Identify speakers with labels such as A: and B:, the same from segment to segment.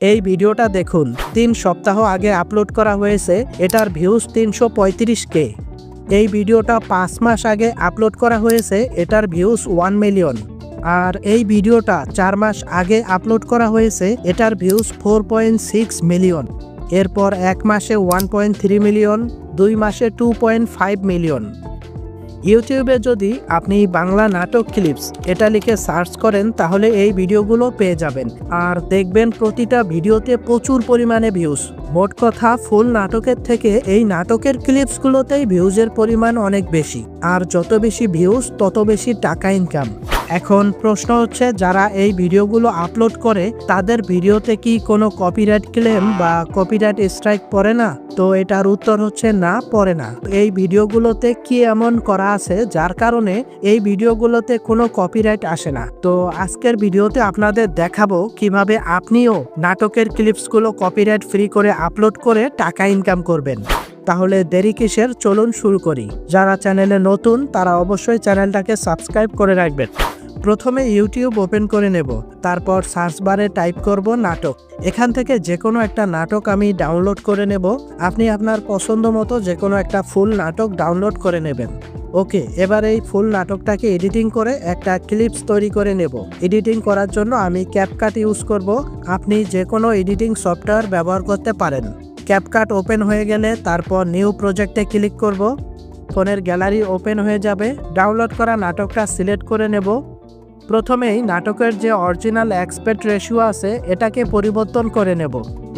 A: এই ভিডিওটা দেখুন। তিন সপ্তাহ আগে আপলোড করা হয়েছে, এটার ভিউজ তিনশো পঁয়ত্রিশ কে। এই ভিডিওটা পাঁচ মাস আগে আপলোড করা হয়েছে, এটার ভিউজ ওয়ান মিলিয়ন আর এই ভিডিওটা চার মাস আগে আপলোড করা হয়েছে, এটার views four point six million এরপর এক মাসে ওয়ান পয়েন্ট থ্রি মিলিয়ন দুই মাসে টু পয়েন্ট ফাইভ মিলিয়ন ইউটিউবে যদি আপনি বাংলা নাটক ক্লিপস এটা লিখে সার্চ করেন, তাহলে এই ভিডিওগুলো পেয়ে যাবেন। আর দেখবেন প্রতিটা ভিডিওতে প্রচুর পরিমাণে ভিউজ মোট কথা ফুল নাটকের থেকে এই নাটকের ক্লিপসগুলোতেই ভিউজের পরিমাণ অনেক বেশি। আর যত বেশি ভিউজ তত বেশি টাকা ইনকাম এখন প্রশ্ন হচ্ছে, যারা এই ভিডিওগুলো আপলোড করে, তাদের ভিডিওতে কি কোনো কপিরাইট ক্লেম বা কপিরাইট স্ট্রাইক পড়ে না? তো এটার উত্তর হচ্ছে না, পড়ে না। এই ভিডিওগুলোতে কি এমন করা আছে, যার কারণে এই ভিডিওগুলোতে কোনো কপিরাইট আসে না? তো আজকের ভিডিওতে আপনাদের দেখাবো কীভাবে আপনিও নাটকের ক্লিপসগুলো কপিরাইট ফ্রি করে আপলোড করে টাকা ইনকাম করবেন। তাহলে দেরি কিসের? চলুন শুরু করি। যারা চ্যানেলে নতুন, তারা অবশ্যই চ্যানেলটাকে সাবস্ক্রাইব করে রাখবেন। প্রথমে ইউটিউব ওপেন করে নেব, তারপর সার্চ বারে টাইপ করব নাটক। এখান থেকে যে কোনো একটা নাটক আমি ডাউনলোড করে নেব, আপনি আপনার পছন্দ মতো যে কোনো একটা ফুল নাটক ডাউনলোড করে নেবেন। ওকে, এবার এই ফুল নাটকটাকে এডিটিং করে একটা ক্লিপস তৈরি করে নেব। এডিটিং করার জন্য আমি ক্যাপকাট ইউজ করব, আপনি যে কোনো এডিটিং সফটওয়্যার ব্যবহার করতে পারেন। ক্যাপকাট ওপেন হয়ে গেলে তারপর নিউ প্রজেক্টে ক্লিক করব। ফোনের গ্যালারি ওপেন হয়ে যাবে, ডাউনলোড করা নাটকটা সিলেক্ট করে নেব। প্রথমেই নাটকের যে অরিজিনাল এক্সপেক্ট রেশিও আছে, এটাকে পরিবর্তন করে নেব।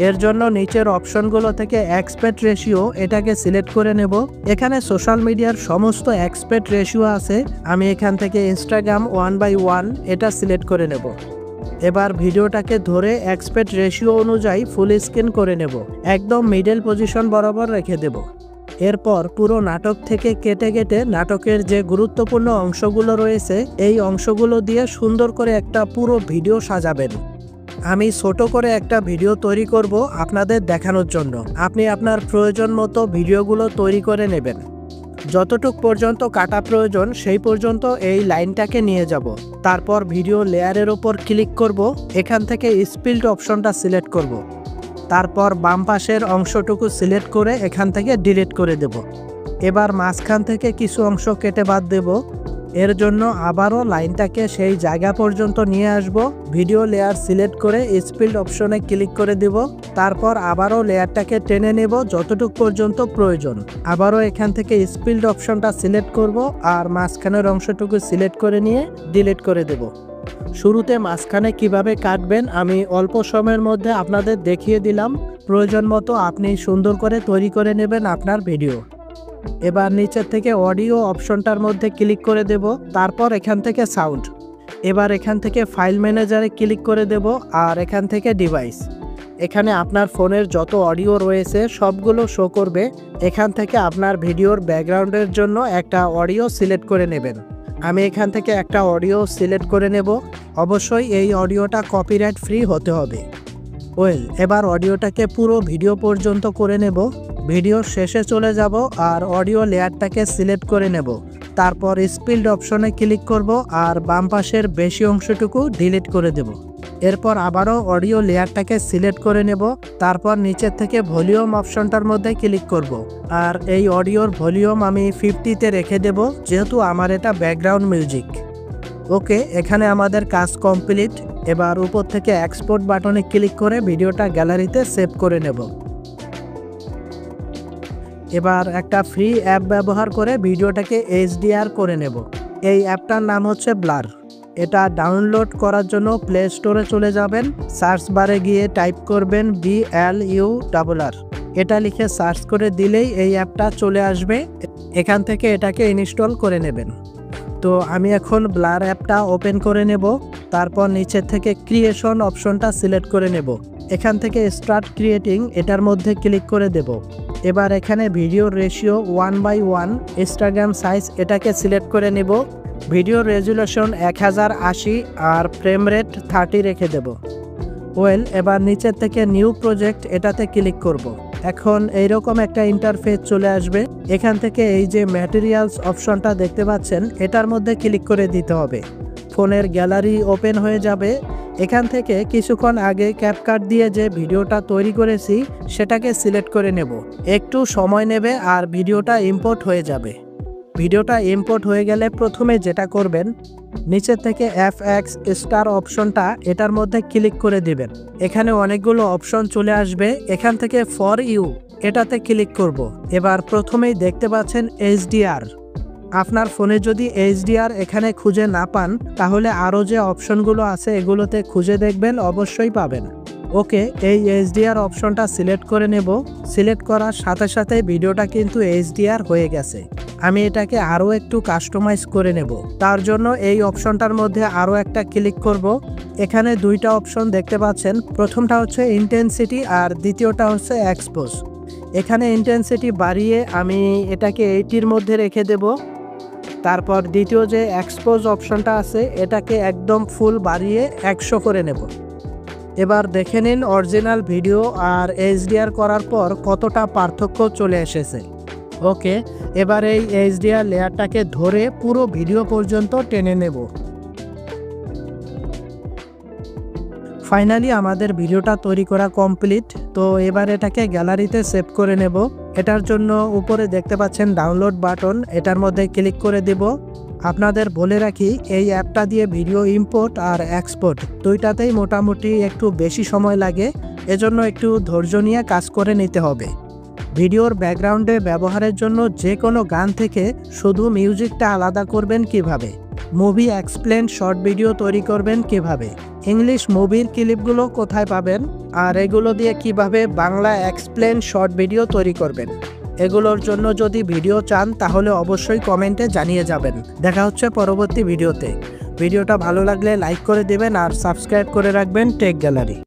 A: এর জন্য নিচের অপশনগুলো থেকে এক্সপেক্ট রেশিও এটাকে সিলেক্ট করে নেব। এখানে সোশ্যাল মিডিয়ার সমস্ত এক্সপেক্ট রেশিও আছে, আমি এখান থেকে ইনস্টাগ্রাম ওয়ান বাই ওয়ান এটা সিলেক্ট করে নেব। এবার ভিডিওটাকে ধরে এক্সপেক্ট রেশিও অনুযায়ী ফুল স্ক্রিন করে নেব। একদম মিডল পজিশন বরাবর রেখে দেব। এরপর পুরো নাটক থেকে কেটে কেটে নাটকের যে গুরুত্বপূর্ণ অংশগুলো রয়েছে, এই অংশগুলো দিয়ে সুন্দর করে একটা পুরো ভিডিও সাজাবেন। আমি ছোট করে একটা ভিডিও তৈরি করব আপনাদের দেখানোর জন্য। আপনি আপনার প্রয়োজন মতো ভিডিওগুলো তৈরি করে নেবেন। যতটুক পর্যন্ত কাটা প্রয়োজন, সেই পর্যন্ত এই লাইনটাকে নিয়ে যাব। তারপর ভিডিও লেয়ারের ওপর ক্লিক করব। এখান থেকে স্পিল্ড অপশনটা সিলেক্ট করব। তারপর বাম পাশের অংশটুকু সিলেক্ট করে এখান থেকে ডিলিট করে দেব। এবার মাঝখান থেকে কিছু অংশ কেটে বাদ দেব। এর জন্য আবারও লাইনটাকে সেই জায়গা পর্যন্ত নিয়ে আসব। ভিডিও লেয়ার সিলেক্ট করে স্পিল্ড অপশনে ক্লিক করে দেব। তারপর আবারও লেয়ারটাকে টেনে নেব যতটুক পর্যন্ত প্রয়োজন। আবারও এখান থেকে স্পিল্ড অপশনটা সিলেক্ট করব আর মাঝখানের অংশটুকু সিলেক্ট করে নিয়ে ডিলিট করে দেব। শুরুতে মাঝখানে কীভাবে কাটবেন আমি অল্প সময়ের মধ্যে আপনাদের দেখিয়ে দিলাম। প্রয়োজন মতো আপনি সুন্দর করে তৈরি করে নেবেন আপনার ভিডিও। এবার নিচের থেকে অডিও অপশনটার মধ্যে ক্লিক করে দেব, তারপর এখান থেকে সাউন্ড। এবার এখান থেকে ফাইল ম্যানেজারে ক্লিক করে দেব আর এখান থেকে ডিভাইস। এখানে আপনার ফোনের যত অডিও রয়েছে সবগুলো শো করবে। এখান থেকে আপনার ভিডিওর ব্যাকগ্রাউন্ডের জন্য একটা অডিও সিলেক্ট করে নেবেন। আমি এখান থেকে একটা অডিও সিলেক্ট করে নেব। অবশ্যই এই অডিওটা কপিরাইট ফ্রি হতে হবে। ওয়েল, এবার অডিওটাকে পুরো ভিডিও পর্যন্ত করে নেব। ভিডিও শেষে চলে যাব আর অডিও লেয়ারটাকে সিলেক্ট করে নেব। তারপর স্পিল্ড অপশনে ক্লিক করব আর বাম পাশের বেশি অংশটুকু ডিলিট করে দেব। এরপর আবারও অডিও লেয়ারটাকে সিলেক্ট করে নেব, তারপর নিচের থেকে ভলিউম অপশনটার মধ্যে ক্লিক করব। আর এই অডিওর ভলিউম আমি ফিফটিতে রেখে দেব, যেহেতু আমার এটা ব্যাকগ্রাউন্ড মিউজিক। ওকে, এখানে আমাদের কাজ কমপ্লিট। এবার উপর থেকে এক্সপোর্ট বাটনে ক্লিক করে ভিডিওটা গ্যালারিতে সেভ করে নেব। এবার একটা ফ্রি অ্যাপ ব্যবহার করে ভিডিওটাকে এইচডিআর করে নেব। এই অ্যাপটার নাম হচ্ছে ব্লার। এটা ডাউনলোড করার জন্য প্লে স্টোরে চলে যাবেন। সার্চ বারে গিয়ে টাইপ করবেন B L U double R এটা লিখে সার্চ করে দিলেই এই অ্যাপটা চলে আসবে। এখান থেকে এটাকে ইনস্টল করে নেবেন। তো আমি এখন ব্লার অ্যাপটা ওপেন করে নেব। তারপর নিচের থেকে ক্রিয়েশন অপশনটা সিলেক্ট করে নেব। এখান থেকে স্টার্ট ক্রিয়েটিং এটার মধ্যে ক্লিক করে দেব। এবার এখানে video ratio one by one Instagram size এটাকে সিলেক্ট করে নেব। ভিডিও রেজুলেশন এক হাজার আশি আর ফ্রেম রেট থার্টি রেখে দেব। ওয়েল, এবার নিচের থেকে নিউ প্রজেক্ট এটাতে ক্লিক করব। এখন এইরকম একটা ইন্টারফেস চলে আসবে। এখান থেকে এই যে ম্যাটেরিয়ালস অপশনটা দেখতে পাচ্ছেন, এটার মধ্যে ক্লিক করে দিতে হবে। ফোনের গ্যালারি ওপেন হয়ে যাবে। এখান থেকে কিছুক্ষণ আগে ক্যাপকাট দিয়ে যে ভিডিওটা তৈরি করেছি, সেটাকে সিলেক্ট করে নেব। একটু সময় নেবে আর ভিডিওটা ইম্পোর্ট হয়ে যাবে। ভিডিওটা ইম্পোর্ট হয়ে গেলে প্রথমে যেটা করবেন নিচের থেকে এফ এক্স স্টার অপশনটা এটার মধ্যে ক্লিক করে দিবেন। এখানে অনেকগুলো অপশন চলে আসবে, এখান থেকে ফর ইউ এটাতে ক্লিক করব। এবার প্রথমেই দেখতে পাচ্ছেন এইচডিআর আপনার ফোনে যদি এইচডিআর এখানে খুঁজে না পান, তাহলে আরও যে অপশনগুলো আছে এগুলোতে খুঁজে দেখবেন, অবশ্যই পাবেন। ওকে, এই এইচডিআর অপশনটা সিলেক্ট করে নেব। সিলেক্ট করার সাথে সাথে ভিডিওটা কিন্তু এইচডিআর হয়ে গেছে। আমি এটাকে আরও একটু কাস্টমাইজ করে নেব। তার জন্য এই অপশনটার মধ্যে আরও একটা ক্লিক করব। এখানে দুইটা অপশন দেখতে পাচ্ছেন। প্রথমটা হচ্ছে ইন্টেন্সিটি আর দ্বিতীয়টা হচ্ছে এক্সপোজ এখানে ইন্টেন্সিটি বাড়িয়ে আমি এটাকে এইটির মধ্যে রেখে দেব। তারপর দ্বিতীয় যে এক্সপোজ অপশনটা আছে, এটাকে একদম ফুল বাড়িয়ে একশো করে নেব। এবার দেখে নিন অরিজিনাল ভিডিও আর এইচডিআর করার পর কতটা পার্থক্য চলে এসেছে। ওকে এবার এই এইচডিআর লেয়ারটাকে ধরে পুরো ভিডিও পর্যন্ত টেনে নেব। ফাইনালি আমাদের ভিডিওটা তৈরি করা কমপ্লিট। তো এবার এটাকে গ্যালারিতে সেভ করে নেব। এটার জন্য উপরে দেখতে পাচ্ছেন ডাউনলোড বাটন। এটার মধ্যে ক্লিক করে দেব। আপনাদের বলে রাখি, এই অ্যাপটা দিয়ে ভিডিও ইম্পোর্ট আর এক্সপোর্ট দুইটাতেই মোটামুটি একটু বেশি সময় লাগে। এজন্য একটু ধৈর্য নিয়ে কাজ করে নিতে হবে। ভিডিওর ব্যাকগ্রাউন্ডে ব্যবহারের জন্য যে কোনো গান থেকে শুধু মিউজিকটা আলাদা করবেন কীভাবে? মুভি এক্সপ্লেন শর্ট ভিডিও তৈরি করবেন কীভাবে? ইংলিশ মুভির ক্লিপগুলো কোথায় পাবেন? আর এগুলো দিয়ে কীভাবে বাংলা এক্সপ্লেন শর্ট ভিডিও তৈরি করবেন? এগুলোর জন্য যদি ভিডিও চান, তাহলে অবশ্যই কমেন্টে জানিয়ে যাবেন। দেখা হচ্ছে পরবর্তী ভিডিওতে। ভিডিওটা ভালো লাগলে লাইক করে দেবেন আর সাবস্ক্রাইব করে রাখবেন টেক গ্যালারি।